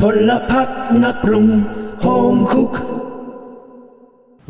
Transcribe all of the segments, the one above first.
พลพักนักปรุงโฮมคุก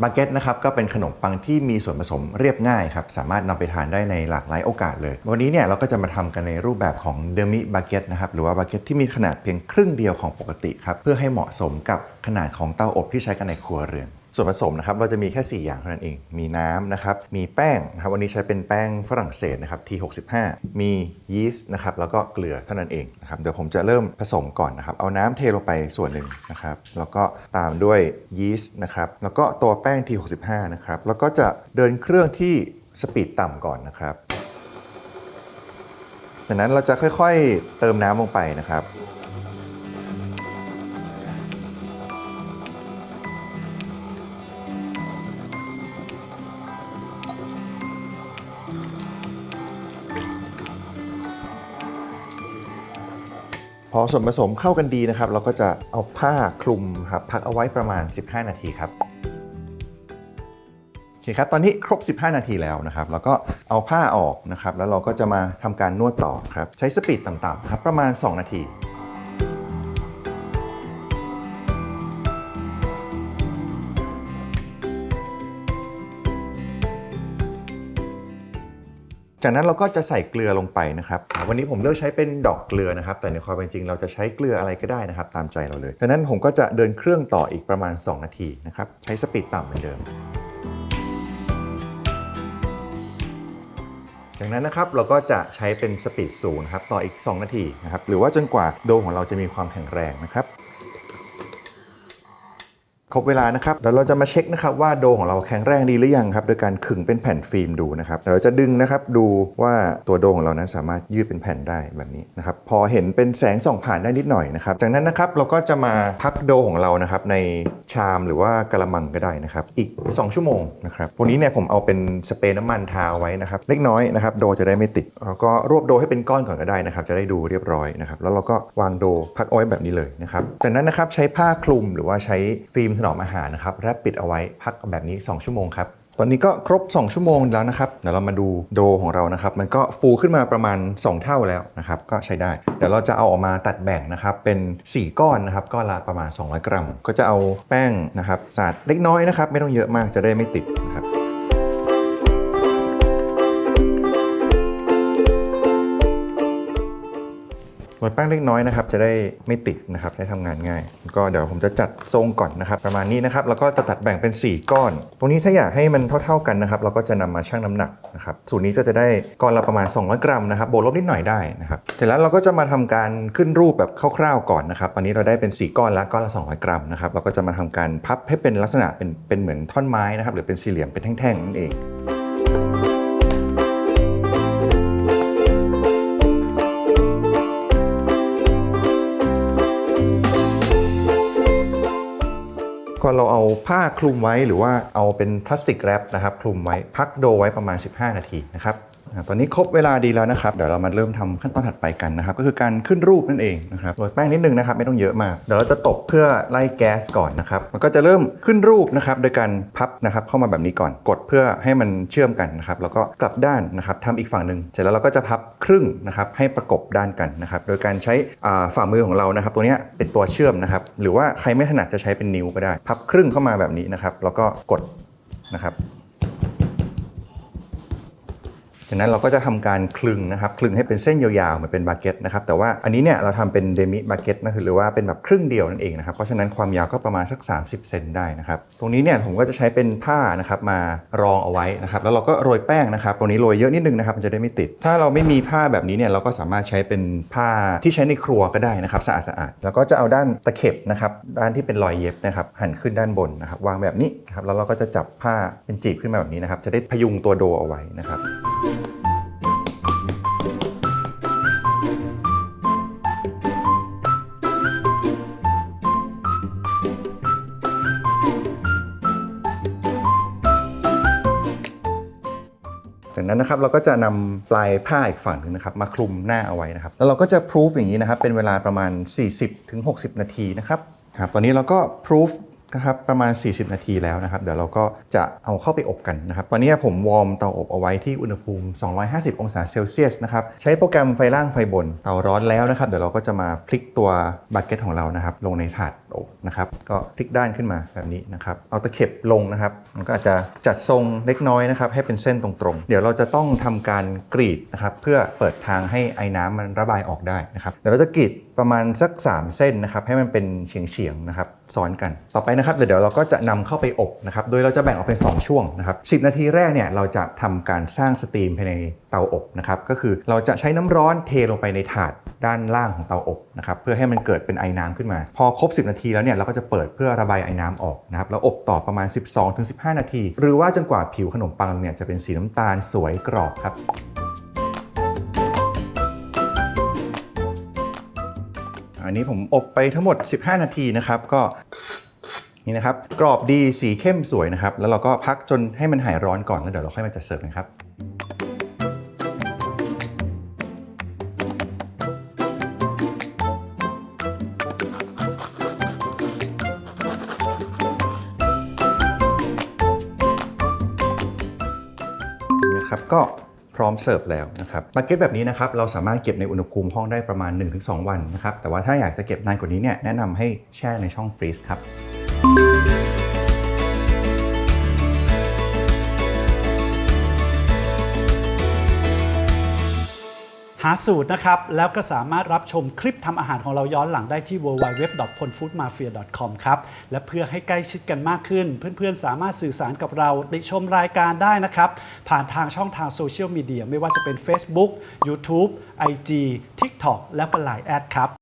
บาเก็ตนะครับก็เป็นขนมปังที่มีส่วนผสมเรียบง่ายครับ สามารถนำไปทานได้ในหลากหลายโอกาสเลย วันนี้เนี่ยเราก็จะมาทำกันในรูปแบบของเดมิบาเก็ตนะครับหรือว่าบาเก็ตที่มีขนาดเพียงครึ่งเดียวของปกติครับ เพื่อให้เหมาะสมกับขนาดของเตาอบที่ใช้กันในครัวเรือน ส่วนผสมนะครับเราจะมีแค่ 4 อย่างเท่านั้นเอง มีน้ำนะครับ มีแป้งนะครับวันนี้ใช้เป็นแป้งฝรั่งเศสนะครับ T65 มียีสต์นะครับแล้วก็เกลือเท่านั้นเองนะครับเดี๋ยวผมจะเริ่มผสมก่อนนะครับ เอาน้ำเทลงไปส่วนหนึ่งนะครับแล้วก็ตามด้วยยีสต์นะครับแล้วก็ตัวแป้ง T65 นะครับแล้วก็จะเดินเครื่องที่สปีดต่ำก่อนนะครับจากนั้นเราจะค่อยๆเติมน้ำลงไปนะครับ อส่วนผสมเข้ากันดีนะครับ เราก็จะเอาผ้าคลุมครับพักเอาไว้ประมาณ 15 นาทีครับโอเคครับตอนนี้ครบ 15 นาทีแล้วนะครับ แล้วก็เอาผ้าออกนะครับ แล้วเราก็จะมาทำการนวดต่อครับ ใช้สปีดต่ำๆครับประมาณ 2 นาที จากนั้นเราก็จะใส่เกลือลงไปนะครับ วันนี้ผมเลือกใช้เป็นดอกเกลือนะครับ แต่ในความเป็นจริงเราจะใช้เกลืออะไรก็ได้นะครับ ตามใจเราเลยจากนั้นผมก็จะเดินเครื่องต่ออีกประมาณ 2 นาทีนะครับ ใช้สปีดต่ำเหมือนเดิม จากนั้นนะครับเราก็จะใช้เป็นสปีดสูงนะครับ ต่ออีก 2 นาทีนะครับ หรือว่าจนกว่าโดของเราจะมีความแข็งแรงนะครับ ครบเวลานะครับเดี๋ยวเราจะมาเช็คนะครับว่าโดของเราแข็งแรงดีหรือยังครับโดยการขึงเป็นแผ่นฟิล์มดูนะครับเดี๋ยวเราจะดึงนะครับดูว่าตัวโดของเรานั้นสามารถยืดเป็นแผ่นได้แบบนี้นะครับพอเห็นเป็นแสงส่องผ่านได้นิดหน่อยนะครับจากนั้นนะครับเราก็จะมาพักโดของเรานะครับในชามหรือว่ากระมังก็ได้นะครับอีก 2 ชั่วโมงนะครับวันนี้เนี่ยผมเอาเป็นสเปรย์น้ำมันทาไว้นะครับเล็กน้อยนะครับโดจะได้ไม่ติดแล้วก็รวบโดให้เป็นก้อนก่อนก็ได้นะครับจะได้ดูเรียบร้อยนะครับแล้วเราก็วางโดพักเอาไว้แบบนี้เลยนะครับจากนั้นนะครับใช้ผ้าคลุมหรือว่าใช้ฟิล์มถนอมอาหารนะครับแรปปิดเอาไว้พักแบบนี้ 2 ชั่วโมงครับตอนนี้ก็ครบ 2 ชั่วโมงแล้วนะครับ เดี๋ยวเรามาดูโดของเรานะครับ มันก็ฟูขึ้นมาประมาณ 2 เท่าแล้วนะครับ ก็ใช้ได้ เดี๋ยวเราจะเอาออกมาตัดแบ่งนะครับ เป็น 4 ก้อนนะครับ ก้อนละประมาณ 200 กรัม ก็จะเอาแป้งนะครับสาดเล็กน้อยนะครับ ไม่ต้องเยอะมากจะได้ไม่ติดนะครับ โรยแป้งเล็กน้อยนะครับจะได้ไม่ติดนะครับได้ทำงานง่าย ก็เดี๋ยวผมจะจัดทรงก่อนนะครับ ประมาณนี้นะครับแล้วก็จะตัดแบ่งเป็น 4 ก้อน ตรงนี้ถ้าอยากให้มันเท่า ๆกันนะครับ เราก็จะนำมาชั่งน้ำหนักนะครับสูตรนี้ก็จะได้ก้อนละประมาณ 200 กรัมนะครับบวกลบนิดหน่อยได้นะครับเสร็จแล้วเราก็จะมาทำการขึ้นรูปแบบคร่าวๆก่อนนะครับตอนนี้เราได้เป็น 4 ก้อนละก้อนละ 200 กรัมนะครับเราก็จะมาทำการพับให้เป็นลักษณะเป็นเป็นเหมือนท่อนไม้นะครับหรือเป็นสี่เหลี่ยมเป็นแท่งๆนั่นเอง ก็เราเอาผ้าคลุมไว้หรือว่าเอาเป็นพลาสติกแรปนะครับคลุมไว้พักโดไว้ประมาณ 15 นาทีนะครับ ตอนนี้ครบเวลาดีแล้วนะครับ เดี๋ยวเรามาเริ่มทำขั้นตอนถัดไปกันนะครับ ก็คือการขึ้นรูปนั่นเองนะครับโรยแป้งนิดนึงนะครับ ไม่ต้องเยอะมาก เดี๋ยวเราจะตบเพื่อไล่แก๊สก่อนนะครับ มันก็จะเริ่มขึ้นรูปนะครับ โดยการพับนะครับเข้ามาแบบนี้ก่อน กดเพื่อให้มันเชื่อมกันนะครับ แล้วก็กลับด้านนะครับทำอีกฝั่งหนึ่ง เสร็จแล้วเราก็จะพับครึ่งนะครับให้ประกบด้านกันนะครับ โดยการใช้ฝ่ามือของเรานะครับ ตัวนี้เป็นตัวเชื่อมนะครับ หรือว่าใครไม่ถนัดจะใช้เป็นนิ้วก็ได้ พับครึ่งเข้ามาแบบนี้นะครับ แล้วก็กดนะครับ จากนั้นเราก็จะทำการคลึงนะครับคลึงให้เป็นเส้นยาวๆเหมือนเป็นบาเก็ตนะครับแต่ว่าอันนี้เนี่ยเราทำเป็นเดมิบาเก็ตนะคือหรือว่าเป็นแบบครึ่งเดียวนั่นเองนะครับเพราะฉะนั้นความยาวก็ประมาณสัก 30 เซนได้นะครับตรงนี้เนี่ยผมก็จะใช้เป็นผ้านะครับมารองเอาไว้นะครับแล้วเราก็โรยแป้งนะครับตรงนี้โรยเยอะนิดนึงนะครับมันจะได้ไม่ติด ถ้าเราไม่มีผ้าแบบนี้เนี่ยเราก็สามารถใช้เป็นผ้าที่ใช้ในครัวก็ได้นะครับสะอาดๆแล้วก็จะเอาด้านตะเข็บนะครับด้านที่เป็นรอยเย็บนะครับหันขึ้นด้านบนนะครับวางแบบนี้ครับแล้วเราก็จะจับผ้าเป็นจีบขึ้นมาแบบนี้นะครับจะได้พยุงตัวโดเอาไว้นะครับ นั้นนะครับเราก็จะนำปลายผ้าอีกฝั่งหนึงนะครับมาคลุมหน้าเอาไว้นะครับแล้วเราก็จะพรูฟอย่างนี้นะครับเป็นเวลาประมาณ 40-60 นาทีนะครับครับตอนนี้เราก็พรูฟ นะครับประมาณ 40 นาทีแล้วนะครับ เดี๋ยวเราก็จะเอาเข้าไปอบกันนะครับ ตอนนี้ผมวอร์มเตาอบเอาไว้ที่อุณหภูมิ 250 องศาเซลเซียสนะครับ ใช้โปรแกรมไฟล่างไฟบน เตาร้อนแล้วนะครับ เดี๋ยวเราก็จะมาพลิกตัวบักเก็ตของเรานะครับ ลงในถาดอบนะครับ ก็พลิกด้านขึ้นมาแบบนี้นะครับ เอาตะเข็บลงนะครับ มันก็อาจจะจัดทรงเล็กน้อยนะครับ ให้เป็นเส้นตรงๆ เดี๋ยวเราจะต้องทำการกรีดนะครับ เพื่อเปิดทางให้ไอ้น้ำมันระบายออกได้นะครับ เดี๋ยวเราจะกรีด ประมาณสัก 3 เส้นนะครับให้มันเป็นเฉียงๆนะครับซ้อนกัน ต่อไปนะครับเดี๋ยวเราก็จะนำเข้าไปอบนะครับโดยเราจะแบ่งออกเป็น 2 ช่วงนะครับ10นาทีแรกเนี่ยเราจะทำการสร้างสตรีมภายในเตาอบนะครับก็คือเราจะใช้น้ำร้อนเทลงไปในถาดด้านล่างของเตาอบนะครับเพื่อให้มันเกิดเป็นไอน้ำขึ้นมา พอครบ 10 นาทีแล้วเนี่ยเราก็จะเปิดเพื่อระบายไอน้ำออกนะครับแล้วอบต่อประมาณ 12-15 นาที หรือว่าจนกว่าผิวขนมปังเนี่ยจะเป็นสีน้ำตาลสวยกรอบครับ อันนี้ผมอบไปทั้งหมด 15 นาทีนะครับก็นี่นะครับกรอบดีสีเข้มสวยนะครับ แล้วเราก็พักจนให้มันหายร้อนก่อนแล้วเดี๋ยวเราค่อยมาจัดเสิร์ฟกันครับนะครับก็ พร้อมเสิร์ฟแล้วนะครับมาเก็ตแบบนี้นะครับเราสามารถเก็บในอุณหภูมิห้องได้ประมาณ 1-2 วันนะครับแต่ว่าถ้าอยากจะเก็บนานกว่านี้เนี่ยแนะนำให้แช่ในช่องฟรีซครับ หาสูตรนะครับ แล้วก็สามารถรับชมคลิปทำอาหารของเราย้อนหลังได้ที่ www.ponfoodmafia.com ครับ และเพื่อให้ใกล้ชิดกันมากขึ้น เพื่อนๆ สามารถสื่อสารกับเราติชมรายการได้นะครับ ผ่านทางช่องทางโซเชียลมีเดียไม่ว่าจะเป็น Facebook YouTube IG TikTok และก็ Line แอดครับ